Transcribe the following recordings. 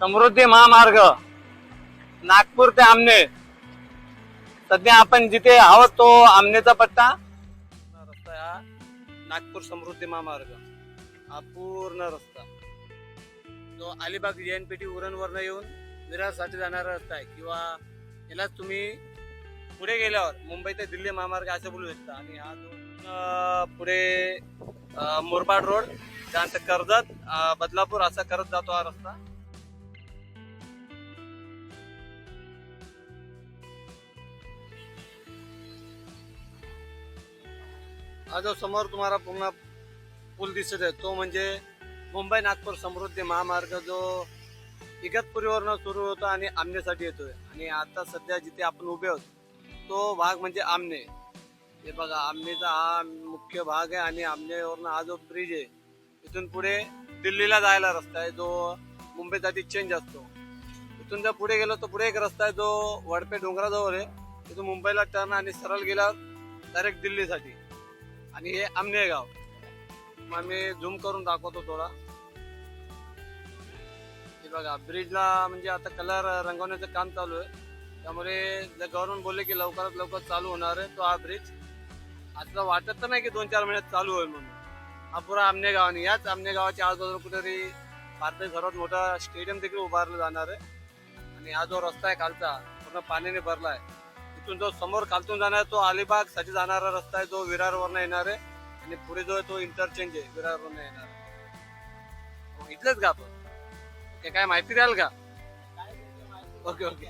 समृद्धी महामार्ग नागपूर ते आमने. सध्या आपण जिथे आहोत तो आमनेचा पट्टा. रस्ता हा नागपूर समृद्धी महामार्ग. हा पूर्ण रस्ता. जो अलिबाग जे एन पी टी उरणवरनं येऊन विरारसाठी जाणारा रस्ता आहे. किंवा यालाच तुम्ही पुढे गेल्यावर मुंबई ते दिल्ली महामार्ग असं बोलू शकता. आणि हा जो पुढे मुरबाड रोड त्यानंतर कर्जत बदलापूर असा करत जातो हा रस्ता. हा जो समोर तुम्हाला पूर्ण पूल दिसत आहे. तो म्हणजे मुंबई नागपूर समृद्धी महामार्ग जो इगतपुरीवरनं सुरू होतो आणि आमनेसाठी येतोय. आणि आता सध्या जिथे आपण उभे आहोत तो भाग म्हणजे आमने. हे बघा आमनेचा हा मुख्य भाग आहे आणि आमनेवरनं हा जो ब्रिज आहे इथून पुढे दिल्लीला जायला रस्ता आहे जो मुंबईसाठी चेंज असतो. इथून जर पुढे गेलो तर पुढे एक रस्ता आहे जो वडपे डोंगराजवळ आहे. तिथून मुंबईला टर्न आणि सरळ गेला डायरेक्ट दिल्लीसाठी. आणि हे आमने गाव. मग मी झूम करून दाखवतो थोडा. हे बघा ब्रिजला म्हणजे आता कलर रंगवण्याचं काम चालू आहे. त्यामुळे गव्हर्नमेंट बोलले की लवकरात लवकर चालू होणार आहे तो हा ब्रिज आता वाटत तर नाही की दोन चार महिन्यात चालू होईल म्हणून. हा पुरा आमने गाव आणि याच आमने गावाच्या आजूबाजूला कुठेतरी भारताचा सर्वात मोठा स्टेडियम देखील उभारलं जाणार आहे. आणि हा जो रस्ता आहे खालचा पूर्ण पाण्याने भरला आहे. तिथून जो समोर खालतून जाणार तो अलिबागसाठी जाणारा रस्ता आहे जो विरारवरनं येणार आहे. आणि पुढे जो आहे तो इंटरचेंज आहे विरारवरनं येणार आहे. इथलंच इथलेच का आपण? ते काय माहिती द्याल का? Okay okay.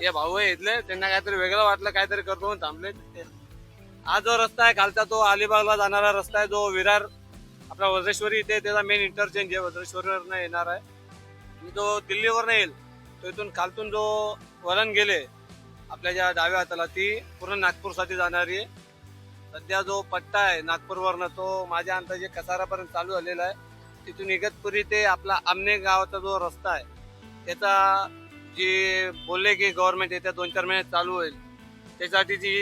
हे भाऊ आहे इथले त्यांना काहीतरी वेगळं वाटलं काहीतरी करतो म्हणून थांबले. हा जो रस्ता आहे खालचा तो अलिबागला जाणारा रस्ता आहे जो विरार आपला वज्रेश्वरी इथे त्याचा मेन इंटरचेंज आहे. वज्रेश्वरीवरनं येणार आहे. आणि जो दिल्लीवरनं येईल तो इथून खालतून जो वळण गेले आपल्या ज्या डाव्या हाताला ती पूर्ण नागपूरसाठी जाणारी आहे. सध्या जो पट्टा आहे नागपूरवरनं तो माझ्या अंदाजे कसारापर्यंत चालू झालेला आहे. तिथून इगतपुरी ते आपला आमने गावाचा जो रस्ता आहे त्याचा जी बोलले की गव्हर्नमेंट येत्या दोन चार महिन्यात चालू होईल त्याच्यासाठी जी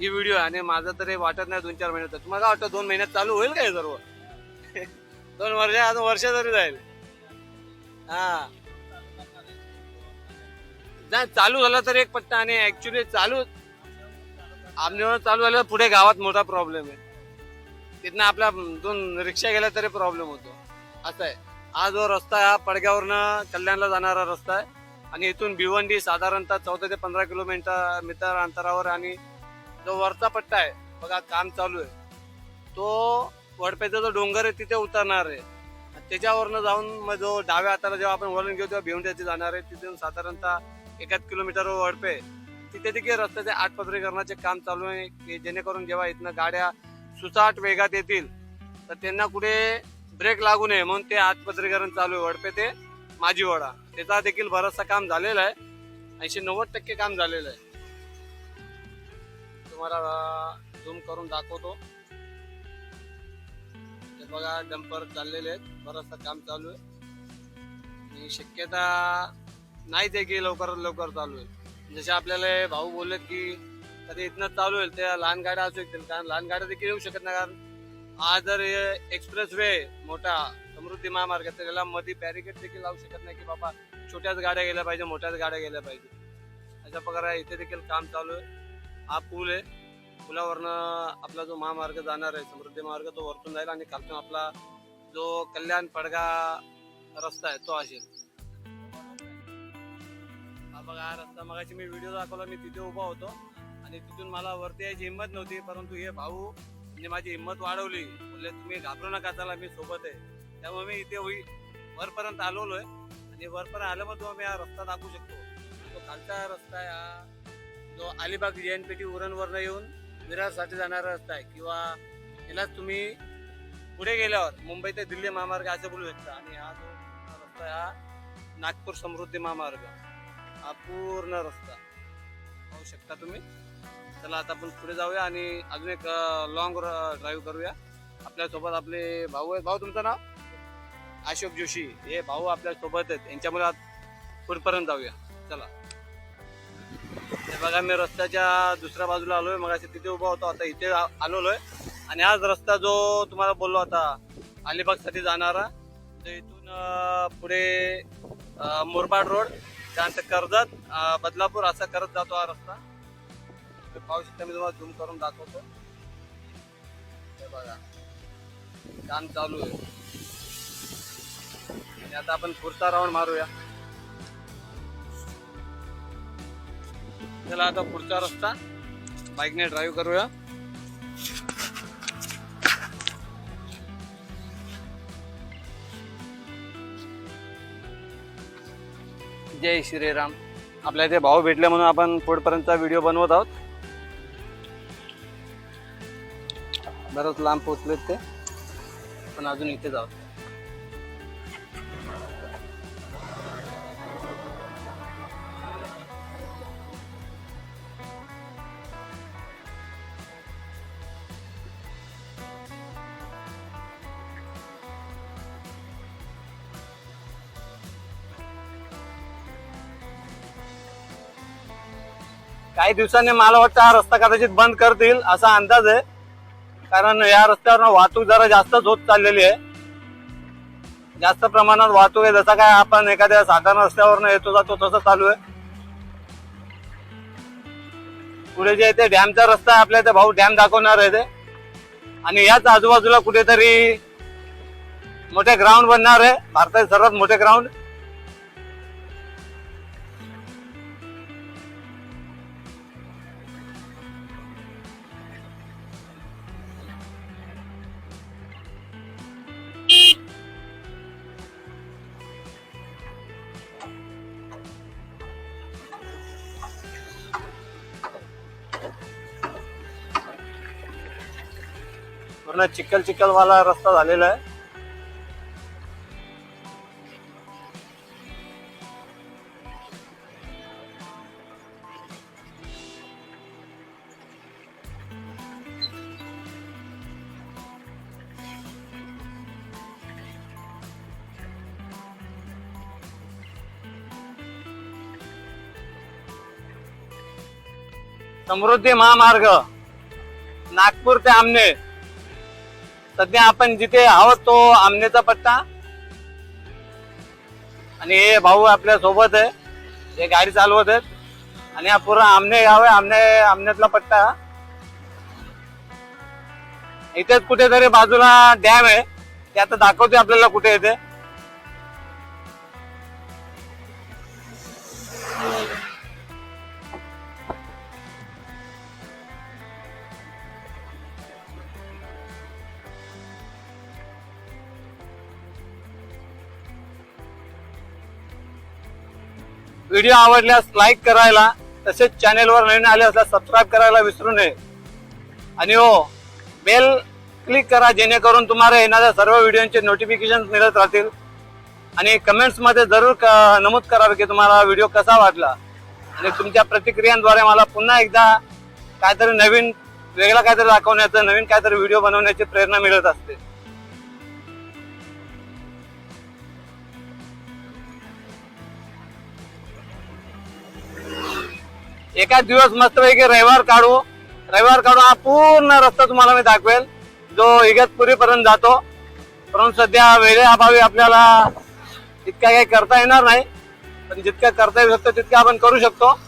ही व्हिडिओ आहे आणि माझं तरी वाटत नाही दोन चार महिन्यात. तुम्हाला वाटतं दोन महिन्यात चालू होईल काय सर्व? दोन वर्ष अजून वर्ष तरी जाईल. हां. नाही चालू झाला तर एक पट्टा आणि ऍक्च्युली चालू आमनेवर चालू झालं पुढे गावात मोठा प्रॉब्लेम आहे. तिथनं आपल्या दोन रिक्षा गेल्या तरी प्रॉब्लेम होतो. असं आहे. हा जो रस्ता आहे हा पडग्यावरनं कल्याणला जाणारा रस्ता आहे. आणि इथून भिवंडी साधारणतः चौदा ते पंधरा किलोमीटर मीटर अंतरावर आणि जो वरचा पट्टा आहे बघा काम चालू आहे. तो वडपेचा जो डोंगर आहे तिथे उतरणार आहे. त्याच्यावरनं जाऊन मग जो डाव्या हाताला जेव्हा आपण वळण घेऊ तेव्हा भिवंड्याचे जाणार आहे. तिथून साधारणतः एकाच किलोमीटरवर वळपे तिथे देखील रस्त्याचे आठपदरीकरणाचे काम चालू आहे की जेणेकरून जेव्हा इथनं गाड्या सुसाट वेगात येतील तर त्यांना कुठे ब्रेक लागू नये म्हणून ते आठपदरीकरण चालू आहे. वडपे ते माझीवाडा त्याचा देखील बराचसा काम झालेला आहे. ऐंशी नव्वद टक्के काम झालेलं आहे. तुम्हाला झूम करून दाखवतो. हे बघा डंपर चाललेले आहेत. बरंचसं काम चालू आहे. आणि शक्यता नाही ते की लवकरात लवकर चालू आहे जसे आपल्याला हे भाऊ बोललेत की कधी इथनं चालू होईल त्या लहान गाड्या असू शकतील. कारण लहान गाड्या देखील येऊ शकत नाही. कारण हा जर एक्सप्रेस वे मोठा समृद्धी महामार्ग आहे, तर त्याला मध्ये बॅरिकेड देखील लावू शकत नाही की बाबा छोट्याच गाड्या गेल्या पाहिजे मोठ्याच गाड्या गेल्या पाहिजे. अशा प्रकारे इथे देखील काम चालू आहे. हा पूल आहे. पुलावरनं आपला जो महामार्ग जाणार आहे समृद्धी मार्ग तो वरतून जाईल आणि खालतून आपला जो कल्याण पडगा रस्ता आहे तो असेल. हा बघा हा रस्ता मगाशी मी व्हिडिओ दाखवला मी तिथे उभा होतो. आणि तिथून मला वरती यायची हिंमत नव्हती परंतु हे भाऊ म्हणजे माझी हिंमत वाढवली. बोलले तुम्ही घाबरू नका चला मी सोबत आहे. त्यामुळे मी इथे होई वरपर्यंत आलेलो आहे आणि वरपर्यंत आलं मग तुम्ही हा रस्ता दाखवू शकतो. तो खालचा रस्ता आहे हा. जो अलिबाग जे एन पी टी उरणवरनं येऊन विरारसाठी जाणारा रस्ता आहे. किंवा यालाच तुम्ही पुढे गेल्यावर मुंबई ते दिल्ली महामार्ग असं बोलू शकता. आणि हा जो रस्ता आहे हा नागपूर समृद्धी महामार्ग. हा पूर्ण रस्ता. पाहू शकता तुम्ही? चला आता आपण पुढे जाऊया आणि अजून एक लॉंग ड्राईव्ह करूया. आपल्यासोबत आपले भाऊ आहेत. भाऊ तुमचं नाव? अशोक जोशी. हे भाऊ आपल्यासोबत आहेत. यांच्यामुळे आज पुढपर्यंत जाऊया. चला. हे बघा मी रस्त्याच्या दुसऱ्या बाजूला आलोय. मग तिथे उभा होतो. आता इथे आ- आलेलो आहे आणि हाच रस्ता जो तुम्हाला बोललो आता अलिबागसाठी जाणारा तर इथून पुढे मुरबाड रोड. त्यानंतर कर्जत बदलापूर असा करत जातो हा रस्ता. तुम्ही पाहू शकता मी तुम्हाला झूम करून दाखवतो. हे बघा. काम चालू आहे. आणि आता आपण पुढचा राऊंड मारूया. चला आता पुढचा रस्ता. बाईकने ड्राईव्ह करूया. जय श्रीराम. आपल्या इथे भाऊ भेटले म्हणून आपण पुढपर्यंतचा व्हिडिओ बनवत आहोत. बरंच लांब पोचलेत ते. पण अजून इथे आहोत काही दिवसांनी मला वाटतं हा रस्ता कदाचित बंद करतील असा अंदाज आहे. कारण या रस्त्यावर वाहतूक जरा जास्तच होत चाललेली आहे. जास्त प्रमाणात वाहतूक आहे. जसं काय आपण एखाद्या साधारण रस्त्यावर येतो जातो तसं चालू आहे. पुढे जे ते डॅमचा रस्ता आहे. आपल्या इथे भाऊ डॅम दाखवणार आहे ते. आणि याच आजूबाजूला कुठेतरी मोठे ग्राउंड बनणार आहे. भारताचे सर्वात मोठे ग्राउंड पूर्ण चिखल चिखलवाला रस्ता झालेला आहे. समृद्धी महामार्ग नागपूर ते आमने सध्या आपण जिथे आहोत तो आमनेचा पट्टा आणि हे भाऊ आपल्यासोबत आहे. हे गाडी चालवत आहेत. आणि हा पूर्ण आमने गाव आहे आमने आमनेतला पट्टा इथेच कुठेतरी बाजूला डॅम आहे. ते आता दाखवते आपल्याला कुठे येते व्हिडिओ आवडल्यास लाईक करायला तसेच चॅनेलवर नवीन आले असल्यास सबस्क्राईब करायला विसरू नये. आणि हो बेल क्लिक करा जेणेकरून तुम्हाला येणाऱ्या सर्व व्हिडिओचे नोटिफिकेशन मिळत राहतील. आणि कमेंट्समध्ये जरूर क- नमूद करावे की तुम्हाला व्हिडिओ कसा वाटला. आणि तुमच्या प्रतिक्रियांद्वारे मला पुन्हा एकदा काहीतरी नवीन वेगळा काहीतरी दाखवण्याचं नवीन काहीतरी व्हिडिओ बनवण्याची प्रेरणा मिळत असते. एका दिवस मस्तपैकी रविवार काढू. रविवार काढू हा पूर्ण रस्ता तुम्हाला मी दाखवेल. जो इगतपुरी पर्यंत जातो. परंतु सध्या वेळेअभावी आपल्याला इतका काही करता येणार नाही. पण जितकं करता येऊ शकतो तितकं आपण करू शकतो.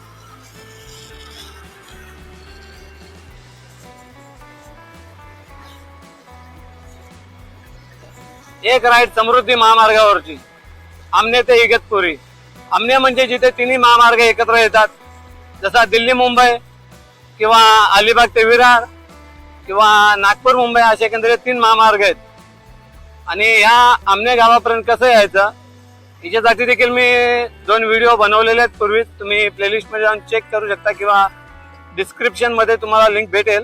एक राईड समृद्धी महामार्गावरची. आमने ते इगतपुरी. आमने म्हणजे जिथे तिन्ही महामार्ग एकत्र येतात. जसा दिल्ली मुंबई किंवा अलिबाग ते विरार किंवा नागपूर मुंबई असे एकंदरीत तीन महामार्ग आहेत. आणि ह्या आमने गावापर्यंत कसं यायचं हिच्यासाठी देखील मी दोन व्हिडिओ बनवलेले आहेत पूर्वीच. तुम्ही प्लेलिस्टमध्ये जाऊन चेक करू शकता किंवा डिस्क्रिप्शनमध्ये तुम्हाला लिंक भेटेल.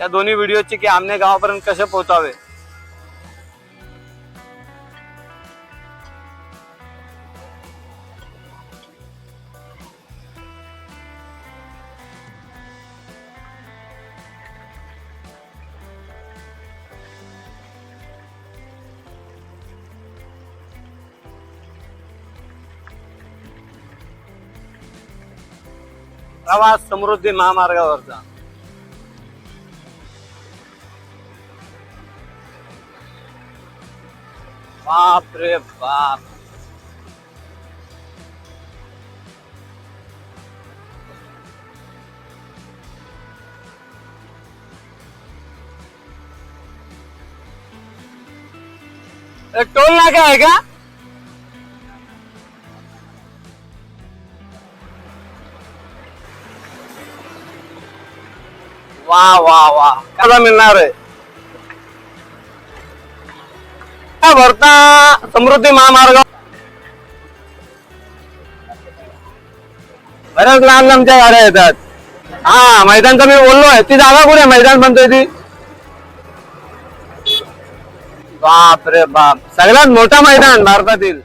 या दोन्ही व्हिडिओची की आमने गावापर्यंत कसे पोहोचावे. प्रवास समृद्धी महामार्गावरचा. बाप रे बाप. एक टोल नाका आहे का? वा वा वा. कसा मिळणार आहे? हा, भरता समृद्धी महामार्ग. बऱ्याच लहान लांबच्या गाड्या येतात. हा मैदानचं मी बोललो आहे. ती जागा कुठे मैदान म्हणतोय ती. बाप रे बाप. सगळ्यात मोठा मैदान भारतातील.